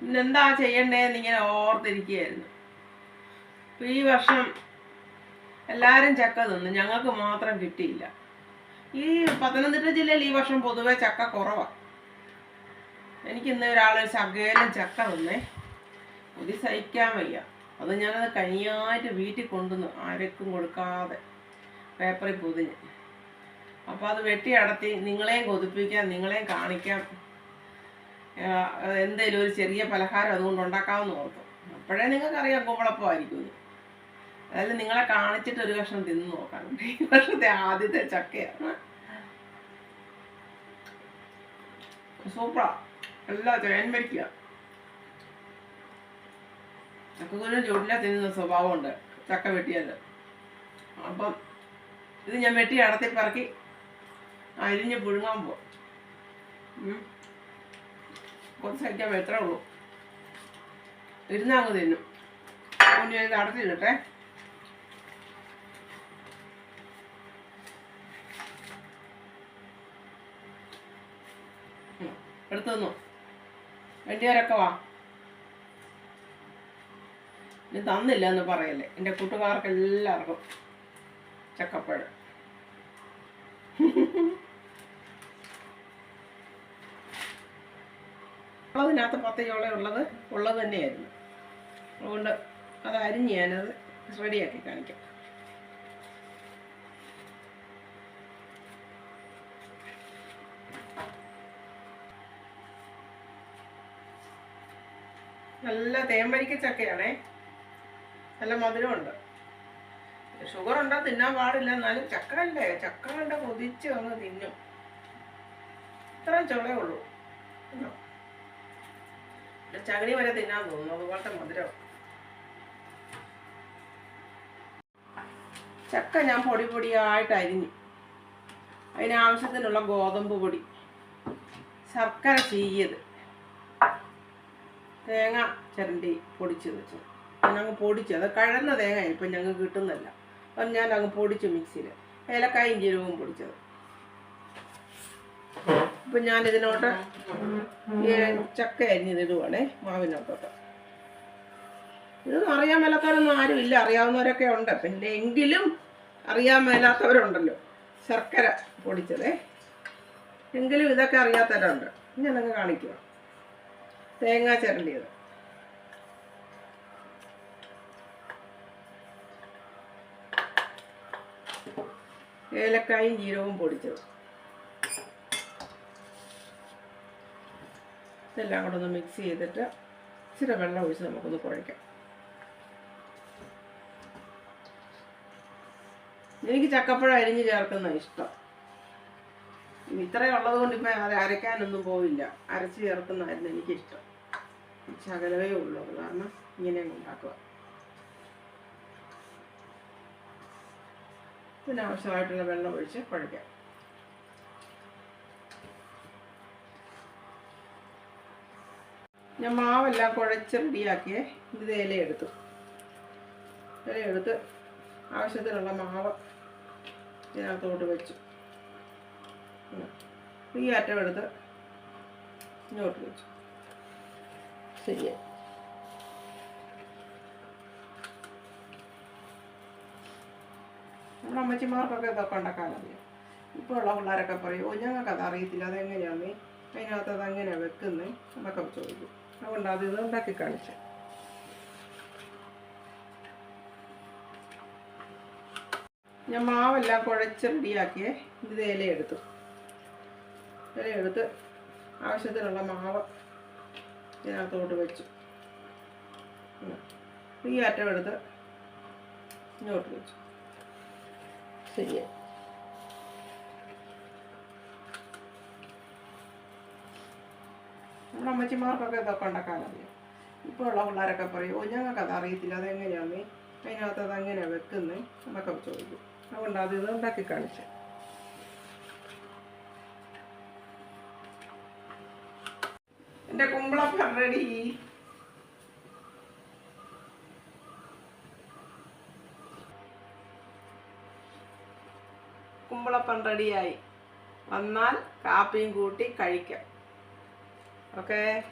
പിന്നെന്താ ചെയ്യണ്ടേന്ന് ഇങ്ങനെ ഓർത്തിരിക്കുകയായിരുന്നു. ഈ വർഷം എല്ലാവരും ചക്ക തിന്നു. ഞങ്ങൾക്ക് മാത്രം കിട്ടിയില്ല. ഈ പത്തനംതിട്ട ജില്ലയിൽ ഈ വർഷം പൊതുവെ ചക്ക കുറവാണ് എനിക്ക് ഇന്ന് ഒരാൾ ശകലം ചക്ക തന്നേ. ഒരു സഹിക്കാൻ വയ്യ. അത് ഞാനത് കനിയായിട്ട് വീട്ടിൽ കൊണ്ടുവന്നു ആർക്കും കൊടുക്കാതെ പേപ്പറിൽ പൊതിഞ്ഞ്. അപ്പോൾ അത് വെട്ടി അടത്തി നിങ്ങളെയും കൊതിപ്പിക്കാം നിങ്ങളെയും കാണിക്കാം. എന്തെങ്കിലും ഒരു ചെറിയ പലഹാരം അതുകൊണ്ട് ഉണ്ടാക്കാമെന്ന് ഓർത്തു. അപ്പോഴേ നിങ്ങൾക്കറിയാം കുമ്പളപ്പമായിരിക്കും അതായത് നിങ്ങളെ കാണിച്ചിട്ട് ഒരു കഷ്ണം തിന്ന് നോക്കാനുണ്ട് ഈ വർഷത്തെ ആദ്യത്തെ ചക്കയാണ്. സൂപ്പറാ. എല്ലാ തേൻ വരിക്കുക ചക്കക്കുരു ചൂടില തിന്നുന്ന സ്വഭാവമുണ്ട് ചക്ക വെട്ടിയത്. അപ്പം ഇത് ഞാൻ വെട്ടി അടത്തി പറക്കി അരിഞ്ഞ് പുഴുങ്ങാൻ പോകും കുറച്ച് സഹിക്കാൻ എത്രേ ഉള്ളൂ ഇരുന്നാ അങ്ങ് തിന്നും ഞാൻ ഇത് അടച്ചിടട്ടെ. എടുത്തു തന്നു. വാ. ഇനി തന്നില്ല എന്ന് പറയല്ലേ. എന്റെ കൂട്ടുകാർക്ക് എല്ലാവർക്കും ചക്കപ്പഴം. ഉള്ളതിനകത്ത് പത്ത് ചോള ഉള്ളത് ഉള്ളത് തന്നെയായിരുന്നു. അതുകൊണ്ട് അത് അരിഞ്ഞ് ഞാനത് റെഡിയാക്കി കാണിക്കാം. നല്ല തേമ്പരിക്ക ചക്കയാണേ. നല്ല മധുരമുണ്ട്. ഷുഗർ ഉണ്ടോ തിന്നാൻ പാടില്ല എന്നാലും ചക്ക അല്ലേ ചക്ക കണ്ട കൊതിച്ച് അങ്ങ് തിന്നും. ഇത്രയും ചോളേ ഉള്ളൂ. കണ്ടോ? ചകിരി വരെ തിന്നാൻ തോന്നുന്നു അതുപോലത്തെ മധുരം. ചക്ക ഞാൻ പൊടി പൊടിയായിട്ട് അരിഞ്ഞു. അതിനാവശ്യത്തിനുള്ള ഗോതമ്പ് പൊടി. ശർക്കര ചീയത് തേങ്ങ ചിരണ്ടി പൊടിച്ച് വെച്ചു. ഞങ്ങൾ പൊടിച്ചു. അത് കഴന്ന തേങ്ങ ഇപ്പം ഞങ്ങൾക്ക് കിട്ടുന്നില്ല അപ്പം ഞാൻ അങ്ങ് പൊടിച്ചു മിക്സിയിൽ ഏലക്കായും ജീരകവും പൊടിച്ചത്. ഇപ്പം ഞാൻ ഇതിനോട്ട് ചക്ക അരിഞ്ഞിടുവാണേ മാവിനകത്തോട്ട്. ഇത് അറിയാൻ മേലാത്തവരൊന്നും ആരും ഇല്ല അറിയാവുന്നവരൊക്കെ ഉണ്ട്. പിന്നെ എങ്കിലും അറിയാൻ മേലാത്തവരുണ്ടല്ലോ ശർക്കര പൊടിച്ചതേ. എങ്കിലും ഇതൊക്കെ അറിയാത്തവരുണ്ട്. ഞാനങ്ങ് കാണിക്കുക തേങ്ങ ചിരണ്ടിയത്. ഏലക്കായും ജീരവും പൊടിച്ചത്. ഇതെല്ലാം കൂടെ ഒന്ന് മിക്സ് ചെയ്തിട്ട് ഇച്ചിരി വെള്ളം ഒഴിച്ച് നമുക്കൊന്ന് കുഴയ്ക്കാം എനിക്ക് ചക്കപ്പഴം അരിഞ്ഞ് ചേർക്കുന്ന ഇഷ്ടം. ഇത്രയും ഉള്ളത് കൊണ്ട് ഇപ്പം അത് അരയ്ക്കാനൊന്നും പോവില്ല. അരച്ച് ചേർക്കുന്നതായിരുന്നു എനിക്കിഷ്ടം. ശകലവേ ഉള്ളൂ. കാരണം ഇങ്ങനെ ഉണ്ടാക്കുക. ഇതിനാവശ്യമായിട്ടുള്ള വെള്ളം ഒഴിച്ച് കുഴയ്ക്കാം ഞാൻ മാവെല്ലാം കുഴച്ച് റെഡിയാക്കിയേ. ഇത് ഇലയെടുത്തു ഇലയെടുത്ത് ആവശ്യത്തിനുള്ള മാവ് ഇതിനകത്തോട്ട് വെച്ചു. ഈ അറ്റം എടുത്ത് ഇങ്ങോട്ട് വെച്ചു. ശരിയായി. നമ്മുടെ അമ്മച്ചിമാർക്കൊക്കെ ഇതൊക്കെ ഉണ്ടാക്കാൻ അറിയാം. ഇപ്പോൾ ഉള്ള പിള്ളേരൊക്കെ പറയും ഓ ഞങ്ങൾക്കത് അറിയത്തില്ല. അതെങ്ങനെയാണ് അതിനകത്ത് അതെങ്ങനെയാണ് വെക്കുന്നത് എന്നൊക്കെ ചോദിക്കും. അതുകൊണ്ട് അത് ഇത് ഉണ്ടാക്കി കാണിച്ചു ഞാൻ മാവെല്ലാം കുഴച്ച് റെഡിയാക്കിയേ. ഇത് ഇലയെടുത്തു. ഇലയെടുത്ത് ആവശ്യത്തിനുള്ള മാവ് ഇതിനകത്തോട്ട് വെച്ചു. ഈ അറ്റം എടുത്ത് ഇങ്ങോട്ട് വെച്ചു. ശരിയായി. നമ്മുടെ അമ്മച്ചിമാർക്കൊക്കെ ഇതൊക്കെ ഉണ്ടാക്കാൻ അറിയാം. ഇപ്പോൾ ഉള്ള പിള്ളേരൊക്കെ പറയും ഓ ഞങ്ങൾക്കത് അറിയത്തില്ല. അതെങ്ങനെയാണ് അതിനകത്ത് അത് അതെങ്ങനെയാണ് വെക്കുന്നത് എന്നൊക്കെ ചോദിക്കും. അതുകൊണ്ട് അത് ഇത് ഉണ്ടാക്കി കാണിച്ചു. എന്റെ കുമ്പളപ്പം റെഡി കുമ്പളപ്പം റെഡിയായി വന്നാൽ കാപ്പിയും കൂട്ടി കഴിക്കാം. Okay?